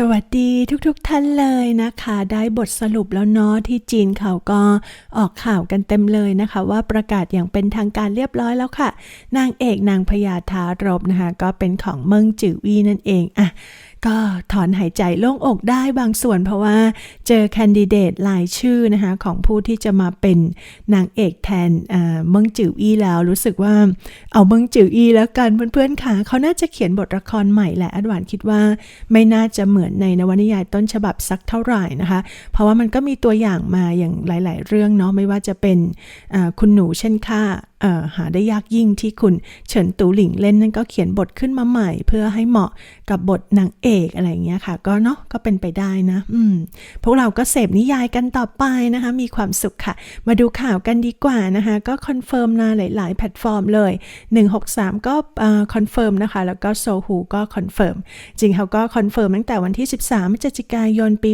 สวัสดีทุกๆทท่านเลยนะคะ ได้บทสรุปแล้วเนาะที่จีนเขาก็ออกข่าวกันเต็มเลยนะคะ ว่าประกาศอย่างเป็นทางการเรียบร้อยแล้วค่ะ นางเอกนางพญาทารบนะคะ ก็เป็นของเมิงจือวีนั่นเองอะ ก็ถอนหายใจโล่งอกได้บางส่วนเพราะว่าเจอแคนดิเดตรายชื่อนะคะของผู้ที่จะมาเป็นนางเอกแทนเมิงจิ๋วอี้แล้วรู้สึกว่าเอาเมิงจิ๋วอี้แล้วกันเพื่อนๆค่ะเขาน่าจะเขียนบทละครใหม่แหละอดวานคิดว่าไม่น่าจะเหมือนในนวนิยายต้นฉบับสักเท่าไหร่นะคะ เพราะว่ามันก็มีตัวอย่างมาอย่างหลาย ๆ เรื่องเนาะไม่ว่าจะเป็นคุณหนูเช่นค่าหาได้ยากยิ่งที่คุณเฉินตูหลิงเล่นนั่นก็เขียนบทขึ้นมาใหม่ เพื่อให้เหมาะกับบทนางเเอกอะไรเงี้ยค่ะ ก็เนาะก็เป็นไปได้นะอืมพวกเราก็เสพนิยายกันต่อไปนะคะ มีความสุขค่ะ มาดูข่าวกันดีกว่านะคะ ก็คอนเฟิร์มมาหลาย ๆ แพลตฟอร์มเลย 163 ก็คอนเฟิร์มนะคะ แล้วก็โซฮูก็คอนเฟิร์มจริงเขาก็คอนเฟิร์มตั้งแต่วันที่ 13พฤศจิกายนปี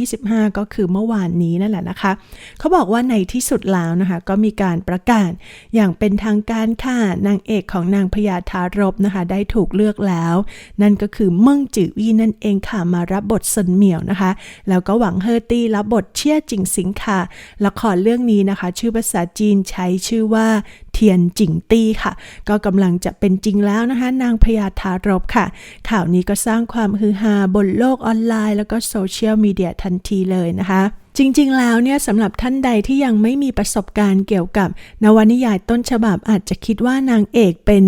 2025 ก็คือเมื่อวานนี้นั่นแหละนะคะเขาบอกว่าในที่สุดแล้วนะคะ ก็มีการประกาศอย่างเป็นทางการค่ะนางเอกของนางพญาทารบนะคะ ได้ถูกเลือกแล้ว นั่นก็คือเมิ่งจือวีนั่นเองค่ะมารับบทซนเหมียวนะคะ แล้วก็หวังเฮอร์ตี้รับบทเชี่ยจิงสิงค่ะ ละครเรื่องนี้นะคะ ชื่อภาษาจีนใช้ชื่อว่าเทียนจิงตี้ค่ะ ก็กำลังจะเป็นจริงแล้วนะคะ นางพญาทารบค่ะ ข่าวนี้ก็สร้างความฮือฮาบนโลกออนไลน์ แล้วก็โซเชียลมีเดียทันทีเลยนะคะ จริงๆ แล้วเนี่ยสำหรับท่านใดที่ยังไม่มีประสบการณ์เกี่ยวกับ นวนิยายต้นฉบับอาจจะคิดว่านางเอกเป็น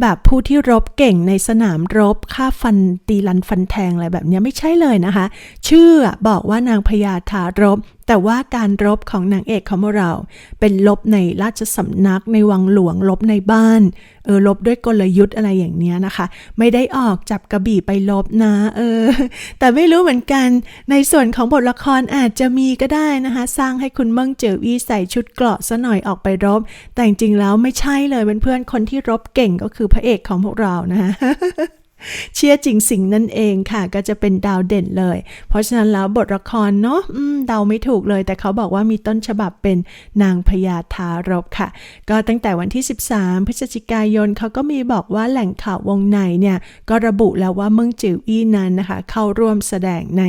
แบบผู้ที่รบเก่งในสนามรบฆ่าฟันตีลันฟันแทงอะไรแบบนี้ไม่ใช่เลยนะคะ ชื่อบอกว่านางพญาทารบ แต่ว่าการรบของนางเอกของเรา เป็นลบในราชสำนักในวังหลวงลบในบ้าน เออลบด้วยกลยุทธ์อะไรอย่างเนี้ยนะคะ ไม่ได้ออกจับกระบี่ไปลบนะเออ แต่ไม่รู้เหมือนกัน ในส่วนของบทละครอาจจะมีก็ได้นะคะ สร้างให้คุณเมิ่งเจอวีใส่ชุดเกราะซะหน่อยออกไปรบ แต่จริงๆแล้วไม่ใช่เลยเเพื่อนๆคนที่รบเก่งก็คือพระเอกของพวกเรานะคะ เชียร์จริงสิงนั่นเองค่ะ ก็จะเป็นดาวเด่นเลย เพราะฉะนั้นแล้วบทละครเนาะเดาไม่ถูกเลย แต่เขาบอกว่ามีต้นฉบับเป็นนางพญาทารบค่ะ ก็ตั้งแต่วันที่ 13 พฤศจิกายนเขาก็มีบอกว่าแหล่งข่าววงในเนี่ย ก็ระบุแล้วว่าเมืองจิวอี้นั้นนะคะ เข้าร่วมแสดงใน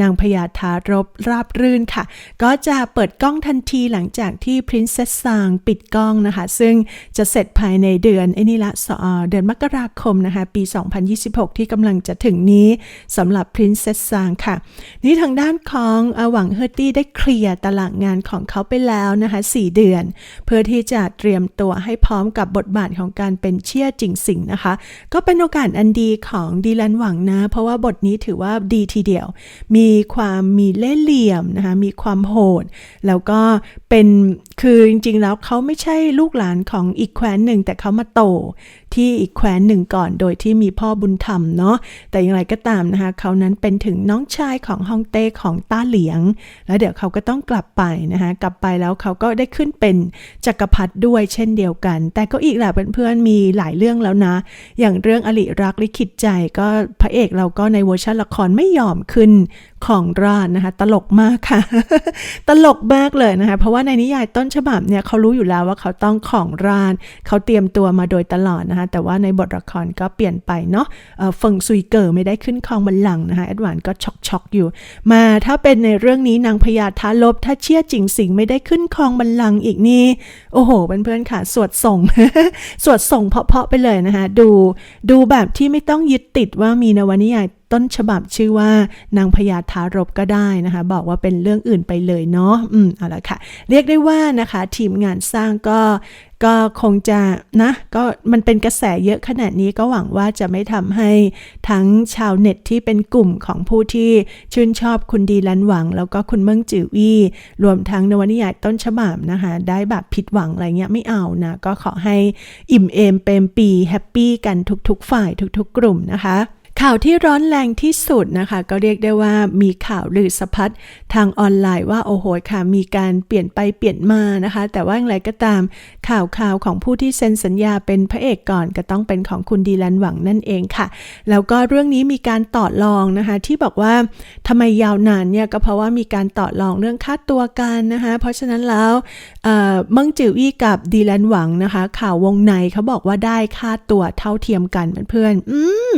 นางพญาทารบราบรื่นค่ะ ก็จะเปิดกล้องทันทีหลังจากที่พรินเซสซางปิดกล้องนะคะ ซึ่งจะเสร็จภายในเดือนไอ้นี่ละเดือนมกราคมนะคะ ปี 2020 2026 ที่กำลังจะถึงนี้สำหรับ Princess ซางค่ะ นี่ทางด้านของหวังเฮอร์ตี้ได้เคลียร์ตารางงานของเขาไปแล้วนะคะ 4 เดือน เพื่อที่จะเตรียมตัวให้พร้อมกับบทบาทของการเป็นเชี่ยจิงสิงนะคะ ก็เป็นโอกาสอันดีของดีแลนหวังนะ เพราะว่าบทนี้ถือว่าดีทีเดียว มีความมีเล่ห์เหลี่ยมนะคะมีความโหด แล้วก็เป็นคือจริงๆแล้วเขาไม่ใช่ลูกหลานของอีกแคว้นหนึ่งแต่เขามาโต ที่อีกแคว้นหนึ่งก่อน โดยที่มีพ่อบุญธรรมเนาะแต่อย่างไรก็ตามนะคะเขานั้นเป็นถึงน้องชายของฮองเต้ของต้าเหลียง แล้วเดี๋ยวเขาก็ต้องกลับไปนะคะกลับไปแล้วเขาก็ได้ขึ้นเป็นจักรพรรดิด้วยเช่นเดียวกัน แต่ก็อีกแหละเพื่อนๆมีหลายเรื่องแล้วนะ อย่างเรื่องอลิรักลิขิตใจก็พระเอกเราก็ในเวอร์ชันละครไม่ยอมขึ้น ของราชนะคะ ตลกมากค่ะ ตลกมากเลยนะคะ เพราะว่าในนิยายต้นฉบับเนี่ยเขารู้อยู่แล้วว่าเขาต้องของราชเขาเตรียมตัวมาโดยตลอดนะคะ แต่ว่าในบทละครก็เปลี่ยนไปเนาะเฟิงซุยเกอร์ไม่ได้ขึ้นครองบัลลังก์นะคะแอดวานก็ช็อกช็อกอยู่ มาถ้าเป็นในเรื่องนี้นางพญาท้าลบ ถ้าเชี่ยจิงสิงไม่ได้ขึ้นครองบัลลังก์อีกนี่โอ้โหเพื่อนๆค่ะ สวดส่ง สวดส่งเพาะๆไปเลยนะคะ ดูดูแบบที่ไม่ต้องยึดติดว่ามีนวนิยาย ต้นฉบับชื่อว่านางพญาทารบก็ได้นะคะ บอกว่าเป็นเรื่องอื่นไปเลยเนาะอืมเอาละค่ะ เรียกได้ว่านะคะทีมงานสร้างก็ก็คงจะนะก็มันเป็นกระแสเยอะขนาดนี้ก็หวังว่าจะไม่ทำให้ทั้งชาวเน็ตที่เป็นกลุ่มของผู้ที่ชื่นชอบคุณดีลันหวัง แล้วก็คุณเมืองจือวี่รวมทั้งนวนิยายต้นฉบับนะคะ ได้แบบผิดหวังอะไรเงี้ยไม่เอานะก็ขอให้อิ่มเอมเปมปีแฮปปี้กันทุกๆ ฝ่ายทุกๆ กลุ่มนะคะ ข่าวที่ร้อนแรงที่สุดนะคะ ก็เรียกได้ว่ามีข่าวลือสะพัดทางออนไลน์ว่าโอ้โหค่ะ มีการเปลี่ยนไปเปลี่ยนมานะคะ แต่ว่าอย่างไรก็ตาม ข่าวข่าวของผู้ที่เซ็นสัญญาเป็นพระเอกก่อนก็ต้องเป็นของคุณดีแลนหวังนั่นเองค่ะ แล้วก็เรื่องนี้มีการต่อรองนะคะ ที่บอกว่าทำไมยาวนานเนี่ยก็เพราะว่ามีการต่อรองเรื่องค่าตัวกันนะคะ เพราะฉะนั้นแล้วเมิงจิวอี้กับดีแลนหวังนะคะ ข่าววงในเขาบอกว่าได้ค่าตัวเท่าเทียมกันเพื่อนๆอืม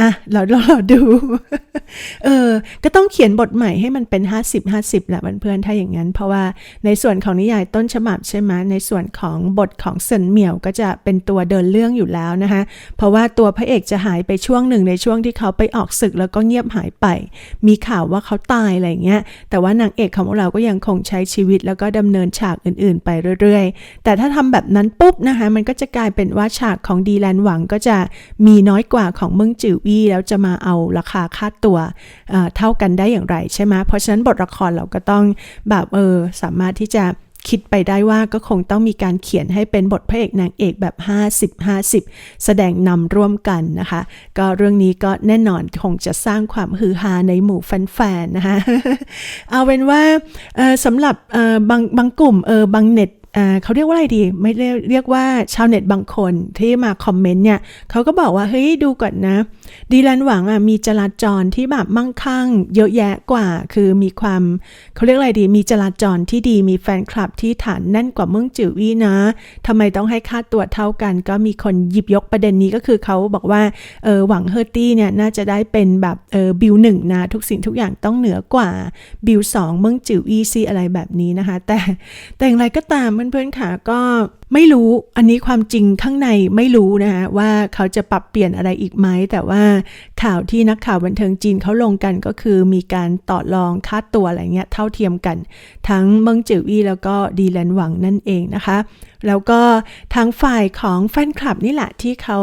อะเราเรารอดู เออ ก็ต้องเขียนบทใหม่ให้มันเป็น 50 50แหละเพื่อนๆถ้าอย่างนั้น เพราะว่าในส่วนของนิยายต้นฉบับใช่ไหมในส่วนของบทของเซินเหมียวก็จะเป็นตัวเดินเรื่องอยู่แล้วนะคะ เพราะว่าตัวพระเอกจะหายไปช่วงหนึ่งในช่วงที่เขาไปออกศึกแล้วก็เงียบหายไป มีข่าวว่าเขาตายอะไรเงี้ย แต่ว่านางเอกของเราก็ยังคงใช้ชีวิตแล้วก็ดำเนินฉากอื่นๆ ไปเรื่อยๆ แต่ถ้าทำแบบนั้นปุ๊บนะคะ มันก็จะกลายเป็นว่าฉากของดีแลนหวังก็จะมีน้อยกว่าของเมืองจิวอี้แล้วจะมาเอาราคาค่าตัวเเท่ากันได้อย่างไรใช่ไหมเพราะฉะนั้นบทละครเราก็ต้องแบบเออสามารถที่จะคิดไปได้ว่าก็คงต้องมีการเขียนให้เป็นบทพระเอกนางเอกแบบ 50-50 แสดงนำร่วมกันนะคะ ก็เรื่องนี้ก็แน่นอนคงจะสร้างความฮือฮาในหมู่แฟนๆนะคะ เอาเป็นว่าสำหรับบางบางกลุ่มเออบางเน็ต เขาเรียกว่าอะไรดี ไม่เรียกเรียกว่าชาวเน็ตบางคนที่มาคอมเมนต์เนี่ยเขาก็บอกว่า เฮ้ย ดูก่อนนะ ดีแลนหวังอะมีจราจรที่แบบมั่งคั่ง เยอะแยะกว่า คือมีความเขาเรียกอะไรดี มีจราจรที่ดีมีแฟนคลับที่ฐานแน่นกว่าเมืองจิ๋วอี้นะทำไมต้องให้ค่าตัวเท่ากัน ก็มีคนหยิบยกประเด็นนี้ก็คือเขาบอกว่าเออหวังเฮอร์ตี้เนี่ยน่าจะได้เป็นแบบเออบิลหนึ่งนะทุกสิ่งทุกอย่างต้องเหนือกว่าบิลสองเมืองจิ๋วอีซีอะไรแบบนี้นะคะ แต่แต่อย่างไรก็ตามเพื่อนๆค่ะก็ ไม่รู้อันนี้ความจริงข้างในไม่รู้นะคะว่าเขาจะปรับเปลี่ยนอะไรอีกไหม แต่ว่าข่าวที่นักข่าวบันเทิงจีนเขาลงกันก็คือมีการต่อรองค่าตัวอะไรเงี้ยเท่าเทียมกัน ทั้งเมิงจือวี่แล้วก็ดีแลนหวังนั่นเองนะคะ แล้วก็ทางฝ่ายของแฟนคลับนี่แหละที่เขา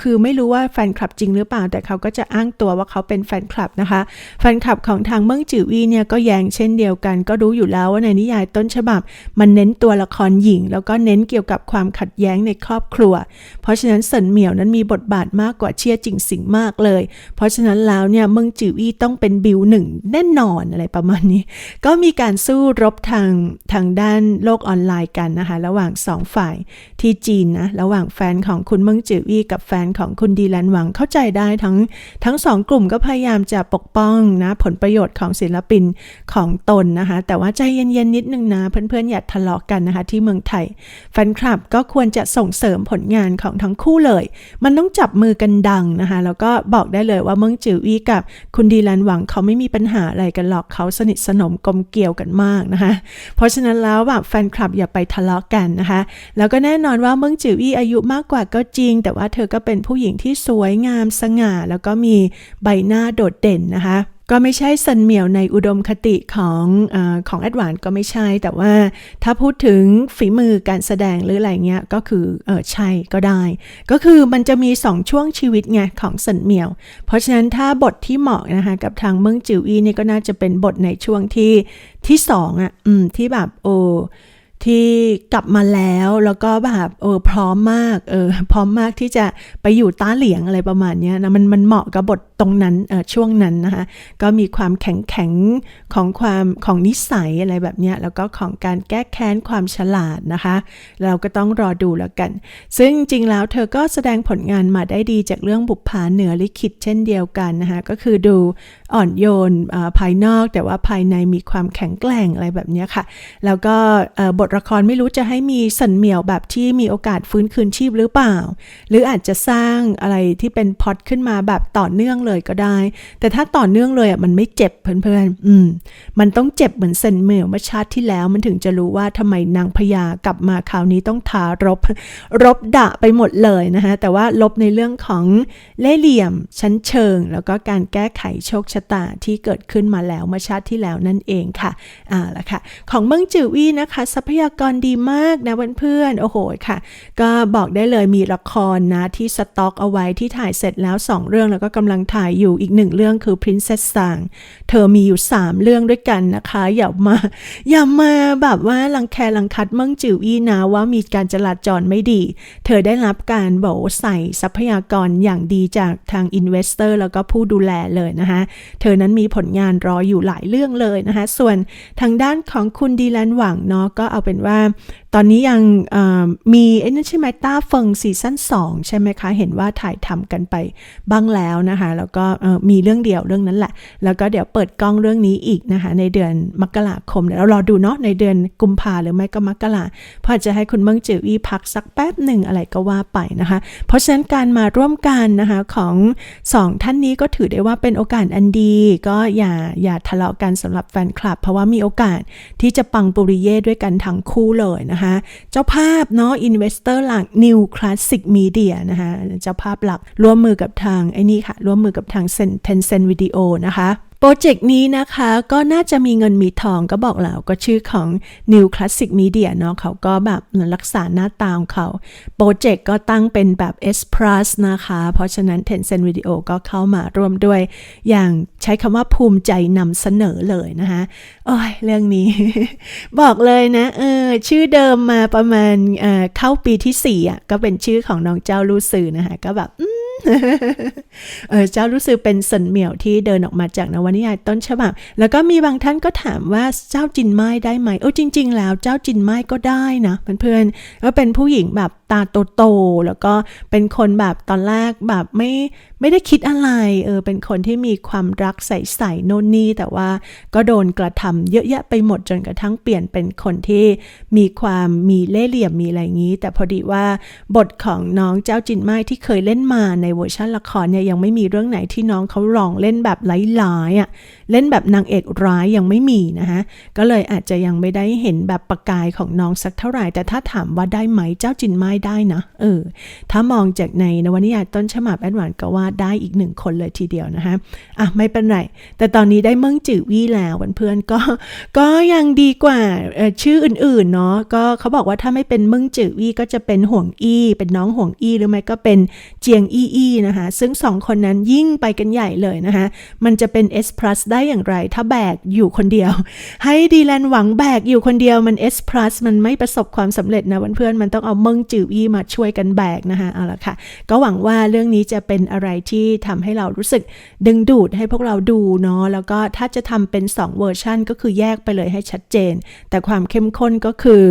คือไม่รู้ว่าแฟนคลับจริงหรือเปล่า แต่เขาก็จะอ้างตัวว่าเขาเป็นแฟนคลับนะคะแฟนคลับของทางเมิงจือวี่เนี่ยก็แย้งเช่นเดียวกัน ก็รู้อยู่แล้วว่าในนิยายต้นฉบับ มันเน้นตัวละครหญิง แล้วก็เน้นเกี่ยวกับความขัดแย้งในครอบครัว เพราะฉะนั้นเซินเหมียวนั้นมีบทบาทมากกว่าเชียจิงสิงมากเลย เพราะฉะนั้นแล้วเนี่ยเมิงจือวี่ต้องเป็นบิวหนึ่งแน่นอนอะไรประมาณนี้ ก็มีการสู้รบทางทางด้านโลกออนไลน์กันนะคะ ระหว่าง2ฝ่ายที่จีนนะระหว่างแฟนของคุณเมิงจืออี้กับแฟนของคุณดีแลนหวังเข้าใจได้ทั้งทั้งสองกลุ่มก็พยายามจะปกป้องนะผลประโยชน์ของศิลปินของตนนะคะ แต่ว่าใจเย็นๆนิดนึงนะเพื่อนๆอย่าทะเลาะกกันนะคะที่เมืองไทยแฟนคลับก็ควรจะส่งเสริมผลงานของทั้งคู่เลย มันต้องจับมือกันดังนะคะ แล้วก็บอกได้เลยว่าเมิงจืออี้กับคุณดีแลนหวังเขาไม่มีปัญหาอะไรกันหรอกเขาสนิทสนมกลมเกี่ยวกันมากนะคะ เพราะฉะนั้นแล้วแบบแฟนคลับอย่าไปทะเลาะกกันนะคะ แล้วก็แน่นอนว่าเมืองจิวอี้อายุมากกว่าก็จริง แต่ว่าเธอก็เป็นผู้หญิงที่สวยงามสง่า แล้วก็มีใบหน้าโดดเด่นนะคะ ก็ไม่ใช่ซันเหมียวในอุดมคติของอของแอดวานก็ไม่ใช่ แต่ว่าถ้าพูดถึงฝีมือการแสดงหรืออะไรเงี้ยก็คือเออใช่ก็ได้ ก็คือมันจะมีสองช่วงชีวิตไงของซันเหมียว เพราะฉะนั้นถ้าบทที่เหมาะนะคะกับทางเมืองจิวอีนี่ก็น่าจะเป็นบทในช่วงที่ที่สองอะอืมที่แบบโอ้ ที่กลับมาแล้วแล้วก็แบบเออพร้อมมากเออพร้อมมากที่จะไปอยู่ต้าเหลียงอะไรประมาณนี้นะมันมันเหมาะกับบทตรงนั้นเออช่วงนั้นนะคะก็มีความแข็งแข็งของความของนิสัยอะไรแบบนี้แล้วก็ของการแก้แค้นความฉลาดนะคะ เราก็ต้องรอดูแล้วกัน ซึ่งจริงแล้วเธอก็แสดงผลงานมาได้ดีจากเรื่องบุปผาเหนือลิขิตเช่นเดียวกันนะคะก็คือดู อ่อนโยนภายนอก แต่ว่าภายในมีความแข็งแกร่งอะไรแบบนี้ค่ะ แล้วก็บทละครไม่รู้จะให้มีสันเหมียวแบบที่มีโอกาสฟื้นคืนชีพหรือเปล่า หรืออาจจะสร้างอะไรที่เป็นพอดขึ้นมาแบบต่อเนื่องเลยก็ได้ แต่ถ้าต่อเนื่องเลยอะมันไม่เจ็บเพื่อนๆ อืม มันต้องเจ็บเหมือนสันเหมียวเมื่อชาติที่แล้วมันถึงจะรู้ว่าทำไมนางพญากลับมาคราวนี้ต้องทารบรบดะไปหมดเลยนะคะแต่ว่าลบในเรื่องของเล่เหลี่ยมชั้นเชิง แล้วก็การแก้ไขโชคชะตาที่เกิดขึ้นมาแล้วเมื่อชาติที่แล้วนั่นเองค่ะอ่าละค่ะ ของเมืองจือวี่นะคะ ทรัพยากรดีมากนะเพื่อนๆโอ้โหค่ะ ก็บอกได้เลยมีละครนะที่สต็อกเอาไว้ที่ถ่ายเสร็จแล้ว 2 เรื่องแล้วก็กำลังถ่ายอยู่อีกหนึ่งเรื่องคือ Princess Sang เธอมีอยู่ 3 เรื่องด้วยกันนะคะ อย่ามา อย่ามาแบบว่าลังแคลังคัดเมืองจิวีนะว่ามีการจราจรไม่ดี เธอได้รับการบอกใส่ทรัพยากรอย่างดีจากทางอินเวสเตอร์แล้วก็ผู้ดูแลเลยนะคะเธอนั้นมีผลงานรออยู่หลายเรื่องเลยนะคะ ส่วนทางด้านของคุณดีแลนหวังเนาะก็เอาเป็นว่า ตอนนี้ยังมีไอ้นั่นใช่ไหมต้าเฟิงซีซั่น2ใช่ไหมคะ เห็นว่าถ่ายทำกันไปบ้างแล้วนะคะ แล้วก็มีเรื่องเดียวเรื่องนั้นแหละ แล้วก็เดี๋ยวเปิดกล้องเรื่องนี้อีกนะคะ ในเดือนมกราคมเดี๋ยวเรารอดูเนาะในเดือนกุมภาหรือไม่ก็มกราพอจะให้คุณเมืองจืออีพักสักแป๊บหนึ่งอะไรก็ว่าไปนะคะ เพราะฉะนั้นการมาร่วมกันนะคะของสองท่านนี้ก็ถือได้ว่าเป็นโอกาสอันดี ก็อย่าอย่าทะเลาะกันสำหรับแฟนคลับ เพราะว่ามีโอกาสที่จะปังปุริเย่ด้วยกันทั้งคู่เลยนะคะเจ้าภาพเนาะอินเวสเตอร์หลัก New Classic Media นะคะเจ้าภาพหลักร่วมมือกับทางไอ้นี่ค่ะร่วมมือกับทาง Tencent Video นะคะ โปรเจกต์นี้นะคะก็น่าจะมีเงินมีทองก็บอกแล้วก็ชื่อของ New Classic Media เนาะเขาก็แบบรักษาหน้าตาของเขา โปรเจกต์ก็ตั้งเป็นแบบ S Plus นะคะ เพราะฉะนั้น Tencent Video ก็เข้ามาร่วมด้วย อย่างใช้คำว่าภูมิใจนำเสนอเลยนะคะโอ้ยเรื่องนี้ บอกเลยนะเออชื่อเดิมมาประมาณเเข้าปีที่4อะก็เป็นชื่อของน้องเจ้าลู่ซือนะคะก็แบบอื เออเจ้ารู้สึกเป็นสันเหมี่ยวที่เดินออกมาจากนวนิยายต้นฉบับ แล้วก็มีบางท่านก็ถามว่าเจ้าจินไม้ได้ไหม โอ้จริง ๆ แล้วเจ้าจินไม้ก็ได้นะเพื่อนๆก็เป็นผู้หญิงแบบ ตาโตๆแล้วก็เป็นคนแบบตอนแรกแบบไม่ไม่ได้คิดอะไรเออเป็นคนที่มีความรักใสๆโน่นนี่แต่ว่าก็โดนกระทำเยอะแยะไปหมดจนกระทั่งเปลี่ยนเป็นคนที่มีความมีเล่ห์เหลี่ยมมีอะไรงนี้ แต่พอดีว่าบทของน้องเจ้าจินไม้ที่เคยเล่นมาในเวอร์ชันละครเนี่ยยังไม่มีเรื่องไหนที่น้องเขาลองเล่นแบบร้ายๆอะเล่นแบบนางเอกร้ายยังไม่มีนะคะก็เลยอาจจะยังไม่ได้เห็นแบบประกายของน้องสักเท่าไหร่ แต่ถ้าถามว่าได้ไหมเจ้าจินไม้ได้นะเออถ้ามองจากในนวนิยายต้นฉบับแอดวานก็ว่าได้อีกหนึ่งคนเลยทีเดียวนะคะอะไม่เป็นไร แต่ตอนนี้ได้เมืองจือวี่แล้วเพื่อนๆก็ก็ยังดีกว่าชื่ออื่นๆเนาะก็เขาบอกว่าถ้าไม่เป็นเมึงจือวี่ก็จะเป็นห่วงอี้เป็นน้องห่วงอี้หรือไม่ก็เป็นเจียงอี้อี้นะคะซึ่งสองคนนั้นยิ่งไปกันใหญ่เลยนะคะมันจะเป็น S plus ได้อย่างไร ถ้าแบกอยู่คนเดียว ให้ดีแลนหวังแบกอยู่คนเดียวมัน S plus มันไม่ประสบความสำเร็จนะเพื่อนๆมันต้องเอาเมึงจือวี่มาช่วยกันแบกนะคะเอาละค่ะ ก็หวังว่าเรื่องนี้จะเป็นอะไรที่ทำให้เรารู้สึกดึงดูดให้พวกเราดูเนาะแล้วก็ถ้าจะทำเป็น 2 เวอร์ชันก็คือแยกไปเลยให้ชัดเจน แต่ความเข้มข้นก็คือ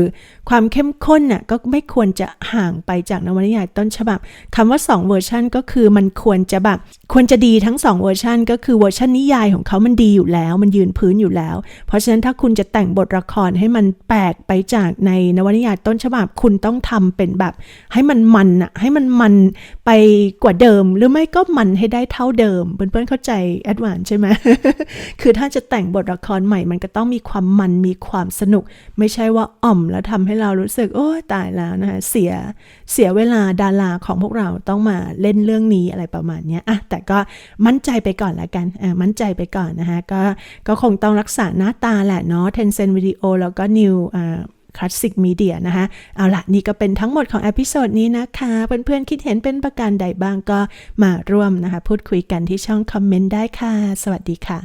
ความเข้มข้นน่ะก็ไม่ควรจะห่างไปจากนวนิยายต้นฉบับคำว่า 2 เวอร์ชันก็คือมันควรจะแบบควรจะดีทั้ง 2 เวอร์ชันก็คือเวอร์ชันนิยายของเขามันดีอยู่แล้ว มันยืนพื้นอยู่แล้ว เพราะฉะนั้นถ้าคุณจะแต่งบทละครให้มันแปลกไปจากในนวนิยายต้นฉบับคุณต้องทำเป็นแบบให้มันมันอะให้มันมันไปกว่าเดิม หรือไม่ก็มันให้ได้เท่าเดิม เพื่อนๆเข้าใจแอดวานใช่ไหมคือถ้าจะแต่งบทละครใหม่มันก็ต้องมีความมันมีความสนุก ไม่ใช่ว่าอ่อมแล้วทำให้เรารู้สึก โอ้ตายแล้วนะคะเสียเสียเวลาดาราของพวกเราต้องมาเล่นเรื่องนี้อะไรประมาณนี้อะแต่ก็มั่นใจไปก่อนละกันอ่ามั่นใจไปก่อนนะคะก็ก็คงต้องรักษาหน้าตาแหละเนาะ Tencent Video แล้วก็ New อ่า คลาสสิกมีเดียนะคะ เอาละนี่ก็เป็นทั้งหมดของอพิโซดนี้นะคะ เพื่อนๆคิดเห็นเป็นประการใดบ้างก็มาร่วมนะคะ พูดคุยกันที่ช่องคอมเมนต์ได้ค่ะ สวัสดีค่ะ